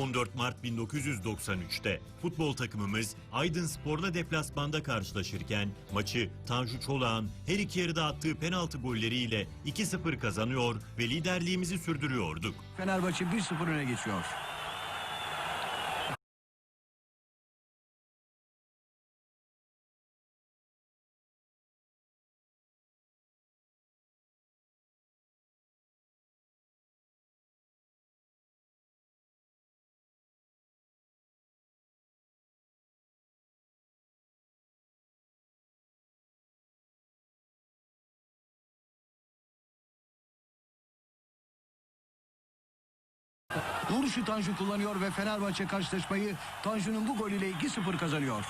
14 Mart 1993'te futbol takımımız Aydın Spor'la deplasmanda karşılaşırken maçı Tanju Çolak'ın her iki yarıda attığı penaltı golleriyle 2-0 kazanıyor ve liderliğimizi sürdürüyorduk. Fenerbahçe 1-0 öne geçiyor. Vuruşu Tanju kullanıyor ve Fenerbahçe karşılaşmayı Tanju'nun bu golüyle 2-0 kazanıyor.